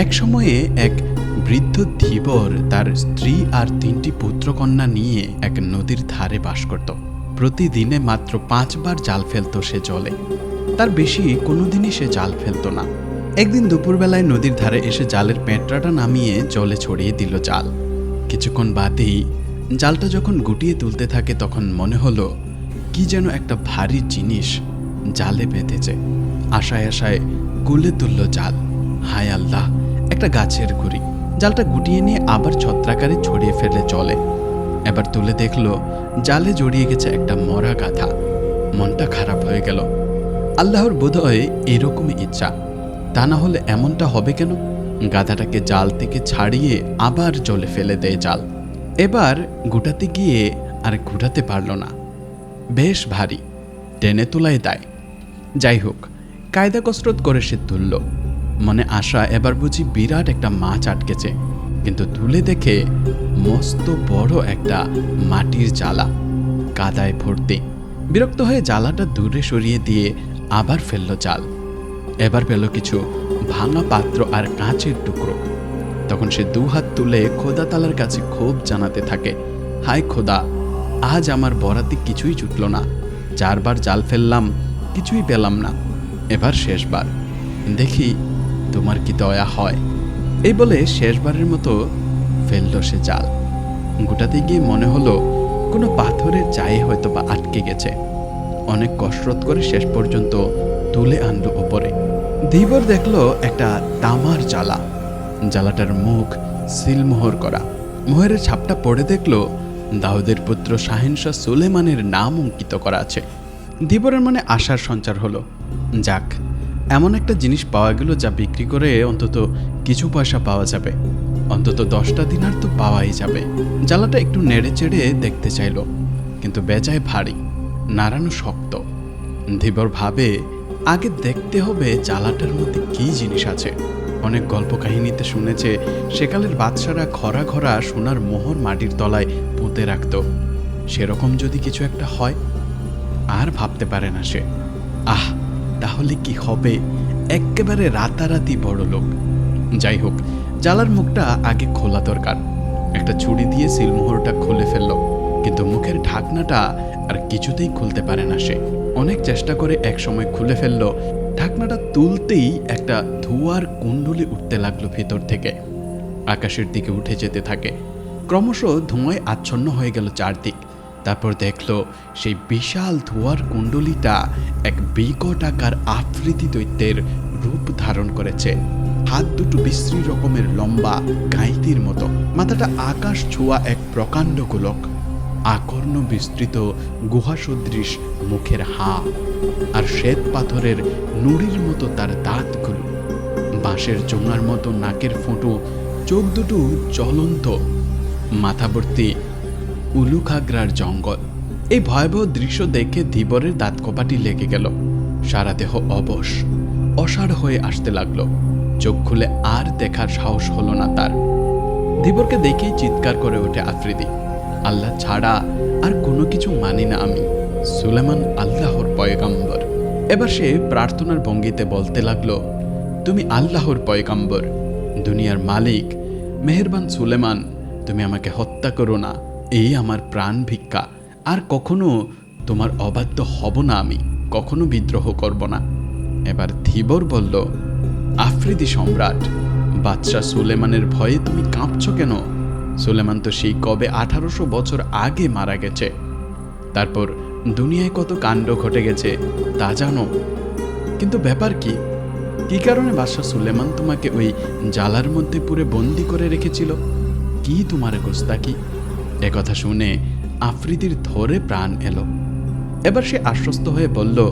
এক সময়ে এক বৃদ্ধ ধীবর তার স্ত্রী আর তিনটি পুত্রকন্যা নিয়ে এক নদীর ধারে বাস করত। প্রতিদিনে মাত্র পাঁচবার জাল ফেলতো সে জলে। তার বেশি কোনোদিনই সে জাল ফেলতো না। একদিন দুপুরবেলায় নদীর ধারে এসে জালের পেঁটরাটা নামিয়ে জলে ছড়িয়ে দিল জাল। কিছুক্ষণ বাদেই জালটা যখন গুটিয়ে তুলতে থাকে তখন মনে হলো, কি যেন একটা ভারী জিনিস জালে বেঁধেছে। আশায় আশায় গুলে তুলল জাল। হায় আল্লাহ! একটা গাছের গুড়ি। জালটা গুটিয়ে নিয়ে আবার ছত্রাকারে ছড়িয়ে ফেলে চলে। এবার তুলে দেখল, জালে জড়িয়ে গেছে একটা মরা গাধা। মনটা খারাপ হয়ে গেল। আল্লাহর বোধহয় এরকমই ইচ্ছা। তা না হলে এমনটা হবে কেন? গাধাটাকে জাল থেকে ছাড়িয়ে আবার জলে ফেলে দেয় জাল। এবার গুটাতে গিয়ে আর ঘুটাতে পারল না। বেশ ভারী। টেনে তোলায় দেয়। যাই হোক, কায়দা কসরত করে সে তুলল। মনে আশা, এবার বুঝি বিরাট একটা মাছ আটকেছে। কিন্তু তুলে দেখে মস্ত বড় একটা মাটির জ্বালা কাদায় ভর্তি। বিরক্ত হয়ে জ্বালাটা দূরে সরিয়ে দিয়ে আবার ফেলল জাল এবার পেল কিছু ভাঙা পাত্র আর কাঁচের টুকরো। তখন সে দু হাত তুলে খোদা তালার কাছে ক্ষোভ জানাতে থাকে। হায় খোদা, আজ আমার বরাতে কিছুই জুটল না। চারবার জাল ফেললাম, কিছুই পেলাম না। এবার শেষবার। দেখি তোমার কি দয়া হয়? এই বলে শেষবারের মতো ফেলল সে জাল। গোটাতে গিয়ে মনে হলো কোনো পাথরের চায়ে হয়তো বা আটকে গেছে। অনেক কসরত করে শেষ পর্যন্ত তুলে আনলো ওপরে। ধীবর দেখল একটা তামার জ্বালা। জ্বালাটার মুখ সিলমোহর করা। মোহরের ছাপটা পড়ে দেখল দাউদের পুত্র শাহিনশাহ সুলেমানের নাম অঙ্কিত করা আছে। ধীবরের মনে আশার সঞ্চার হলো। যাক এমন একটা জিনিস পাওয়া গেল যা বিক্রি করে অন্তত কিছু পয়সা পাওয়া যাবে। অন্তত দশটা দিনার তো পাওয়াই যাবে। জ্বালাটা একটু নেড়ে চেড়ে দেখতে চাইলো। কিন্তু বেজায় ভারী, নাড়ানো শক্ত। ধীবর ভাবে, আগে দেখতে হবে জ্বালাটার মধ্যে কী জিনিস আছে। অনেক গল্প কাহিনীতে শুনেছে, সেকালের বাদশারা খরা খরা সোনার মোহর মাটির তলায় পুঁতে রাখত। সেরকম যদি কিছু একটা হয়, আর ভাবতে পারে না সে। আহ! তাহলে কি হবে? একেবারে রাতারাতি বড় লোক। যাই হোক, জ্বালার মুখটা আগে খোলা দরকার। একটা ছুরি দিয়ে সিলমোহরটা খুলে ফেলল, কিন্তু মুখের ঢাকনাটা আর কিছুতেই খুলতে পারে না সে। অনেক চেষ্টা করে এক সময় খুলে ফেলল, ঢাকনাটা তুলতেই একটা ধোঁয়ার কুণ্ডলি উঠতে লাগল ভেতর থেকে। আকাশের দিকে উঠে যেতে থাকে। ক্রমশ ধোঁয়ায় আচ্ছন্ন হয়ে গেল চারদিক। তারপর দেখল সেই বিশাল ধোঁয়ার কুণ্ডলিটা এক বিকট আকার আফ্রিদি দৈত্যের রূপ ধারণ করেছে। হাত দুটো বিশ্রী রকমের লম্বা গাইতির মতো। মাথাটা আকাশ ছোঁয়া এক প্রকাণ্ড গোলক। আকর্ণ বিস্তৃত গুহাসদৃশ মুখের হা আর শ্বেত পাথরের নুড়ির মতো তার দাঁতগুলো। বাঁশের জোঙার মতো নাকের ফোঁটো, চোখ দুটো জ্বলন্ত। মাথাবর্তী উলুখাগড়ার জঙ্গল। এই ভয়াবহ দৃশ্য দেখে ধীবরের দাঁত কপাটি লেগে গেল। সারা দেহ অবশ। অসাড় হয়ে আসতে লাগল। চোখ খুলে আর দেখার সাহস হলো না তার। ধীবরকে দেখেই চিৎকার করে ওঠে আফ্রিদি। আল্লাহ ছাড়া আর কোনো কিছু মানি না আমি, সুলেমান আল্লাহর পয়গাম্বর। এবার সে প্রার্থনার ভঙ্গিতে বলতে লাগল, তুমি আল্লাহর পয়গাম্বর, দুনিয়ার মালিক, মেহেরবান সুলেমান, তুমি আমাকে হত্যা করো না। এই আমার প্রাণ ভিক্ষা। আর কখনো তোমার অবাধ্য হব না আমি, কখনো বিদ্রোহ করব না। এবার ধীবর বলল, আফ্রিদি সম্রাট, বাদশাহ সুলেমানের ভয়ে তুমি কাঁপছ কেন? সুলেমান তো সেই কবে আঠারোশো বছর আগে মারা গেছে। তারপর দুনিয়ায় কত কাণ্ড ঘটে গেছে, তা জানো। কিন্তু ব্যাপার কি? কি কারণে বাদশাহ সুলেমান তোমাকে ওই জালার মধ্যে পুরে বন্দি করে রেখেছিল? কি তোমার গোস্তাকি একথা শুনে আফ্রিদির ধরে প্রাণ এলো। এবার সে আশ্বস্ত হয়ে বলল,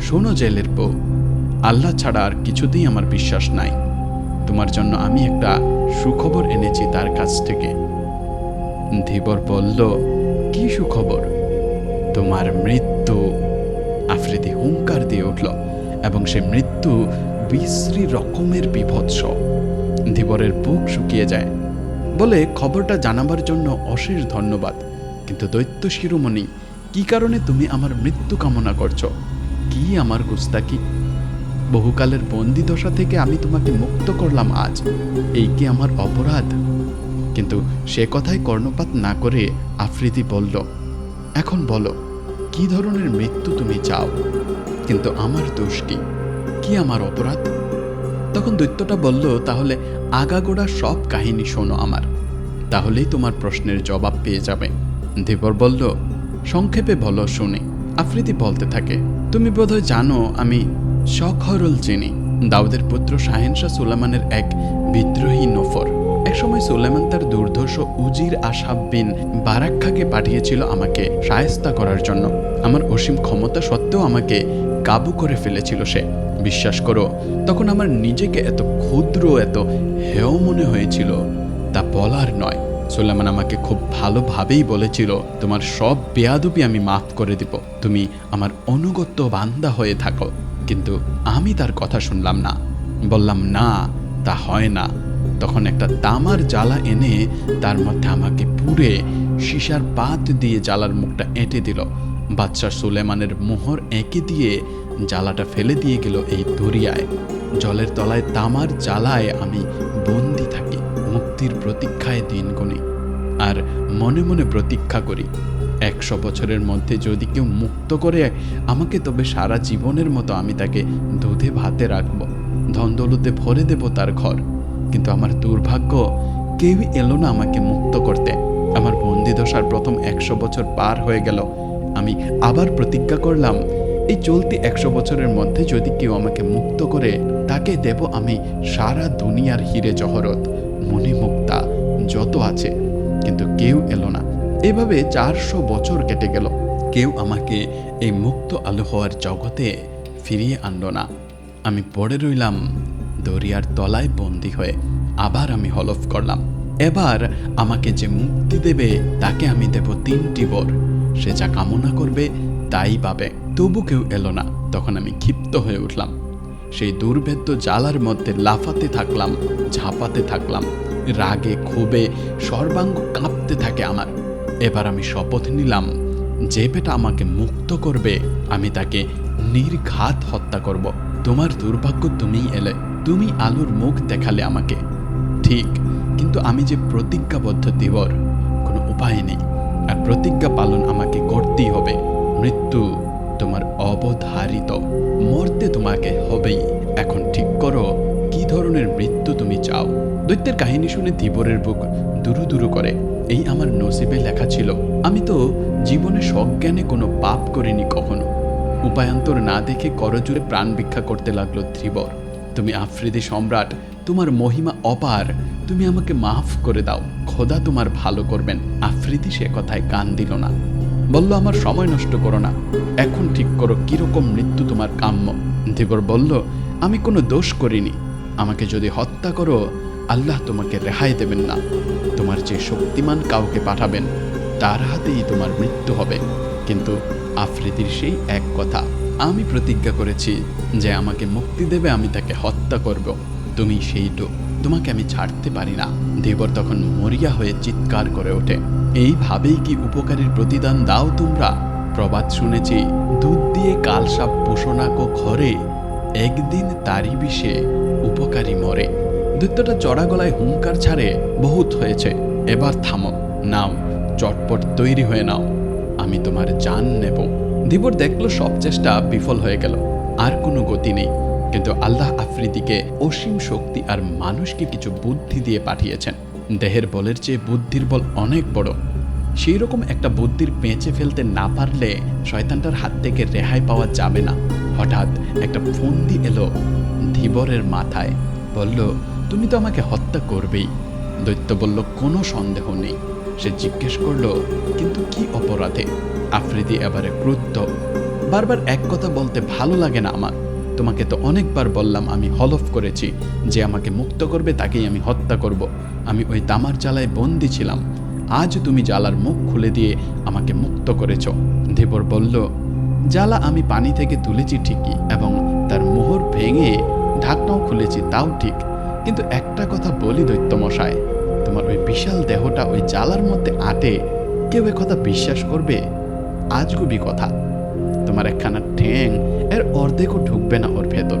শোনো জেলের বউ, আল্লাহ ছাড়া আর কিছুতেই আমার বিশ্বাস নাই। তোমার জন্য আমি একটা সুখবর এনেছি তার কাছ থেকে। ধীবর বলল, কি সুখবর? তোমার মৃত্যু। আফ্রিদি হুঙ্কার দিয়ে উঠল এবং সে মৃত্যু বিশ্রী রকমের বিভৎস। ধীবরের বুক শুকিয়ে যায়। বলে খবরটা জানাবার জন্য অশেষ ধন্যবাদ। কিন্তু দৈত্য শিরোমণি, কি কারণে তুমি আমার মৃত্যু কামনা করছ? কি আমার গুস্তাকি বহুকালের বন্দি দশা থেকে আমি তোমাকে মুক্ত করলাম আজ। এই কি আমার অপরাধ? কিন্তু সে কথায় কর্ণপাত না করে আফ্রিদি বলল, এখন বলো, কি ধরনের মৃত্যু তুমি চাও? কিন্তু আমার দোষ কি? কি আমার অপরাধ? তখন দৈত্যটা বলল, তাহলে আগাগোড়া সব কাহিনী শোনো আমার। তাহলেই তোমার প্রশ্নের জবাব পেয়ে যাবে। ধীবর বলল, সংক্ষেপে বলো শুনি, আফ্রিদি বলতে থাকে, তুমি বোধহয় জানো, আমি শখরল চিনি, দাউদের পুত্র শাহেনশাহ সুলেমানের এক বিদ্রোহী নফর। একসময় সুলেমান তার দুর্ধর্ষ উজির আসাব বিন বারাক্কাকে পাঠিয়েছিল আমাকে সায়স্তা করার জন্য। আমার অসীম ক্ষমতা সত্ত্বেও আমাকে কাবু করে ফেলেছিল সে। বিশ্বাস করো, তখন আমার নিজেকে এত ক্ষুদ্র, এত হেয় মনে হয়েছিল, তা বলার নয়। সুলেমান আমাকে খুব ভালোভাবেই বলেছিল, তোমার সব বেয়াদবি আমি মাফ করে দিব, তুমি আমার অনুগত্য বান্দা হয়ে থাকো। কিন্তু আমি তার কথা শুনলাম না। বললাম, না, তা হয় না। তখন একটা তামার জ্বালা এনে তার মধ্যে আমাকে পুড়ে সীসার পাত দিয়ে জ্বালার মুখটা এঁটে দিল। বাদশাহ সুলেমানের মোহর এঁকে দিয়ে জ্বালাটা ফেলে দিয়ে গেল এই দরিয়ায়। জলের তলায় তামার জ্বালায় আমি বন্দি থাকি, মুক্তির প্রতীক্ষায় দিন গুনি। আর মনে মনে প্রতীক্ষা করি, একশো বছরের মধ্যে যদি কেউ মুক্ত করে, আমাকে তবে সারা জীবনের মতো আমি তাকে দুধে ভাতে রাখব ধন্দলুতে ভরে দেব তার ঘর। কিন্তু আমার দুর্ভাগ্য, কেউই এলো না আমাকে মুক্ত করতে। আমার বন্দিদশার প্রথম একশো বছর পার হয়ে গেল আমি আবার প্রতিজ্ঞা করলাম, এই চলতি একশো বছরের মধ্যে যদি কেউ আমাকে মুক্ত করে, তাকে দেব আমি সারা দুনিয়ার হিরে জহরত মণিমুক্তা যত আছে। কিন্তু কেউ এলো না। এভাবে চারশো বছর কেটে গেল। কেউ আমাকে এই মুক্ত আলো হওয়ার জগতে ফিরিয়ে আনলো না। আমি পড়ে রইলাম দরিয়ার তলায় বন্দি হয়ে। আবার আমি হলফ করলাম। এবার আমাকে যে মুক্তি দেবে, তাকে আমি দেব তিনটি বর। সে যা কামনা করবে তাই পাবে। তবু কেউ এলো না। তখন আমি ক্ষিপ্ত হয়ে উঠলাম। সেই দুর্ভেদ্য জ্বালার মধ্যে লাফাতে থাকলাম, ঝাঁপাতে থাকলাম। রাগে, ক্ষোভে, সর্বাঙ্গ কাঁপতে থাকে আমার। এবার আমি শপথ নিলাম, যে বেটা আমাকে মুক্ত করবে, আমি তাকে নির্ঘাত হত্যা করব। তোমার দুর্ভাগ্য তুমিই এলে, তুমি আলুর মুখ দেখালে আমাকে। ঠিক, কিন্তু আমি যে প্রতিজ্ঞাবদ্ধ দিবর কোনো উপায় নেই। আর প্রতিজ্ঞা পালন আমাকে করতেই হবে। মৃত্যু তোমার অবধারিত। মরতে তোমাকে হবেই। এখন ঠিক করো, কি ধরনের মৃত্যু তুমি চাও? দৈত্যের কাহিনী শুনে ধীবরের বুক দুরু দুরু করে। এই আমার নসিবে লেখা ছিল, আমি তো জীবনে সজ্ঞানে কোনো পাপ করিনি কখনো। উপায়ান্তর না দেখে করজুড়ে প্রাণ ভিক্ষা করতে লাগল ধীবর তুমি আফ্রিদি সম্রাট, তোমার মহিমা অপার। তুমি আমাকে মাফ করে দাও, খোদা তোমার ভালো করবেন। আফ্রিদি সে কথায় কান দিল না। বলল, আমার সময় নষ্ট করো না। এখন ঠিক করো কীরকম মৃত্যু তোমার কাম্য। ধীবর বলল, আমি কোনো দোষ করিনি। আমাকে যদি হত্যা করো, আল্লাহ তোমাকে রেহাই দেবেন না। তোমার যে শক্তিমান কাউকে পাঠাবেন, তার হাতেই তোমার মৃত্যু হবে। কিন্তু আফ্রিদির সেই এক কথা আমি প্রতিজ্ঞা করেছি যে আমাকে মুক্তি দেবে, আমি তাকে হত্যা করব। তুমি সেইটো, তোমাকে আমি ছাড়তে পারি না। দেবর তখন মরিয়া হয়ে চিৎকার করে ওঠে। এইভাবেই কি উপকারীর প্রতিদান দাও তোমরা? প্রবাদ শুনেছি, দুধ দিয়ে কালসাপ পোষণাকো ঘরে, একদিন তারই বিষে উপকারী মরে। দৈত্যটা চড়া গলায় হুঙ্কার ছাড়ে, বহুত হয়েছে। এবার থামো, নাও, চটপট তৈরি হয়ে নাও। আমি তোমার জান নেব। ধীবর দেখল সব চেষ্টা বিফল হয়ে গেল। আর কোনো গতি নেই। কিন্তু আল্লাহ আফ্রিদিকে অসীম শক্তি আর মানুষকে কিছু বুদ্ধি দিয়ে পাঠিয়েছেন। দেহের বলের চেয়ে বুদ্ধির বল অনেক বড়। সেই রকম একটা বুদ্ধির পেঁচে ফেলতে না পারলে শয়তানটার হাত থেকে রেহাই পাওয়া যাবে না। হঠাৎ একটা ফন্দি এলো ধীবরের মাথায়। বলল, তুমি তো আমাকে হত্যা করবেই। দৈত্য বলল, কোনো সন্দেহ নেই। সে জিজ্ঞেস করল, কিন্তু কি অপরাধে? আফ্রিদি এবারে ক্রুদ্ধ। বারবার এক কথা বলতে ভালো লাগে না আমার। তোমাকে তো অনেকবার বললাম, আমি হলফ করেছি। যে আমাকে মুক্ত করবে, তাকেই আমি হত্যা করব। আমি ওই তামার জ্বালায় বন্দি ছিলাম। আজ তুমি জ্বালার মুখ খুলে দিয়ে আমাকে মুক্ত করেছ। ধীবর বলল, জ্বালা আমি পানি থেকে তুলেছি ঠিকই, এবং তার মোহর ভেঙে ঢাকনাও খুলেছি, তাও ঠিক। কিন্তু একটা কথা বলি দৈত্যমশায় তোমার ওই বিশাল দেহটা ওই জ্বালার মধ্যে আটে। কেউ কথা বিশ্বাস করবে? আজগুবি কথা। তোমার একখানা ঠ্যাং, এর অর্ধেকও ঢুকবে না ওর ভেতর।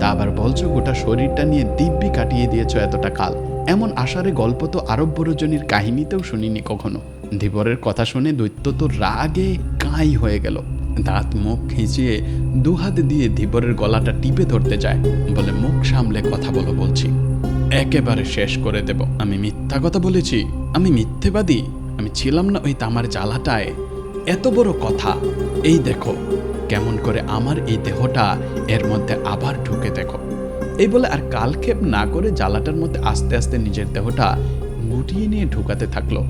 তা আবার বলছো গোটা শরীরটা নিয়ে দিব্যি কাটিয়ে দিয়েছ এতটা কাল। এমন আশারে গল্প তো আরব বড়জনীর কাহিনীতেও শুনিনি কখনো। ধীবরের কথা শুনে দৈত্য তো রাগে কাঁই হয়ে গেল। দাঁত মুখ খিঁচিয়ে দুহাত দিয়ে ধীবরের গলাটা টিপে ধরতে যায় বলে মুখ সামলে কথা বলো বলছি। একেবারে শেষ করে দেব। আমি মিথ্যা কথা বলেছি, আমি মিথ্যেবাদী, আমি ছিলাম না ওই তামার জ্বালাটায়। এত বড় কথা। এই দেখো, কেমন করে আমার এই দেহটা এর মধ্যে আবার ঢুকে দেখো। এই বলে আর কালক্ষেপ না করে জ্বালাটার মধ্যে আস্তে আস্তে নিজের দেহটা গুটিয়ে নিয়ে ঢুকাতে থাকল।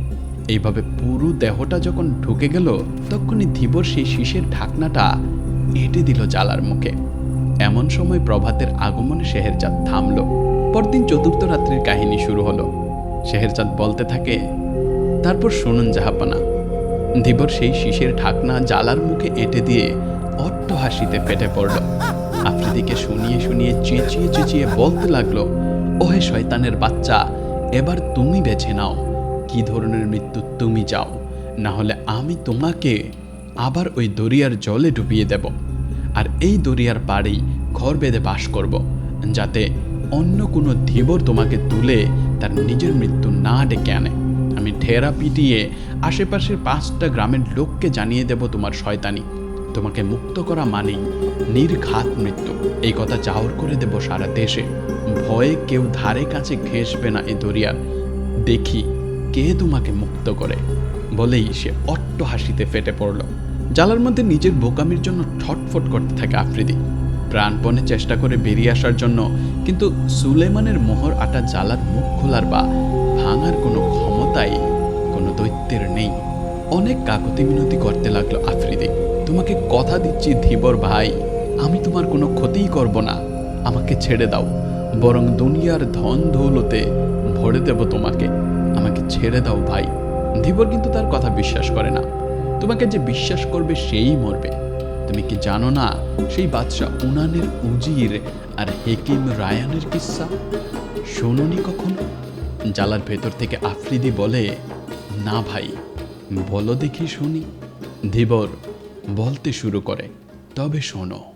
এইভাবে পুরো দেহটা যখন ঢুকে গেল, তখনই ধীবর সেই শীষের ঢাকনাটা এঁটে দিল জ্বালার মুখে। এমন সময় প্রভাতের আগমনে শেহেরচাঁদ থামলো। পরদিন চতুর্থ রাত্রির কাহিনী শুরু হলো। শেহেরচাঁদ বলতে থাকে, তারপর শুনুন জাহাপানা। ধীবর সেই শীষের ঢাকনা জ্বালার মুখে এঁটে দিয়ে অট্ট হাসিতে ফেটে পড়ল। আফ্রিদিকে শুনিয়ে শুনিয়ে চেঁচিয়ে চেঁচিয়ে বলতে লাগল, ওহে শয়তানের বাচ্চা, এবার তুমি বেছে নাও। কি ধরনের মৃত্যু তুমি চাও? না হলে আমি তোমাকে আবার ওই দরিয়ার জলে ডুবিয়ে দেব। আর এই দরিয়ার পাড়েই ঘর বেঁধে বাস করব, যাতে অন্য কোনো ধীবর তোমাকে তুলে তার নিজের মৃত্যু না ডেকে আনে। আমি ঠেরা পিটিয়ে আশেপাশের পাঁচটা গ্রামের লোককে জানিয়ে দেব তোমার শয়তানি। তোমাকে মুক্ত করা মানেই নির্ঘাত মৃত্যু। এই কথা চাওর করে দেব সারা দেশে। ভয়ে কেউ ধারে কাছে ঘেসবে না এ দরিয়ার দেখি কে তোমাকে মুক্ত করে। বলেই সে অট্ট হাসিতে ফেটে পড়ল। জালার মধ্যে নিজের বোকামির জন্য ঠটফট করতে থাকে আফ্রিদি। প্রাণপণে চেষ্টা করে বেরিয়ে আসার জন্য, কিন্তু সুলেমানের মোহর আটা জ্বালার মুখ খোলার বা ভাঙার কোনো ক্ষমতাই, কোনো দৈত্যের নেই। অনেক কাকতি মিনতি করতে লাগল আফ্রিদি। তোমাকে কথা দিচ্ছি ধীবর ভাই, আমি তোমার কোনো ক্ষতিই করব না। আমাকে ছেড়ে দাও, বরং দুনিয়ার ধন দৌলতে ভরে দেব তোমাকে। আমাকে ছেড়ে দাও ভাই। ধীবর কিন্তু তার কথা বিশ্বাস করে না। তোমাকে যে বিশ্বাস করবে, সেই মরবে। তুমি কি জানো না? সেই বাদশাহ উনানের উজির আর হেকিম রায়ানের কিসা? শোনোনি কখন? জালার ভেতর থেকে আফ্রিদি বলে, না ভাই, বলো দেখি শুনি। ধীবর বলতে শুরু করে, তবে শোনো।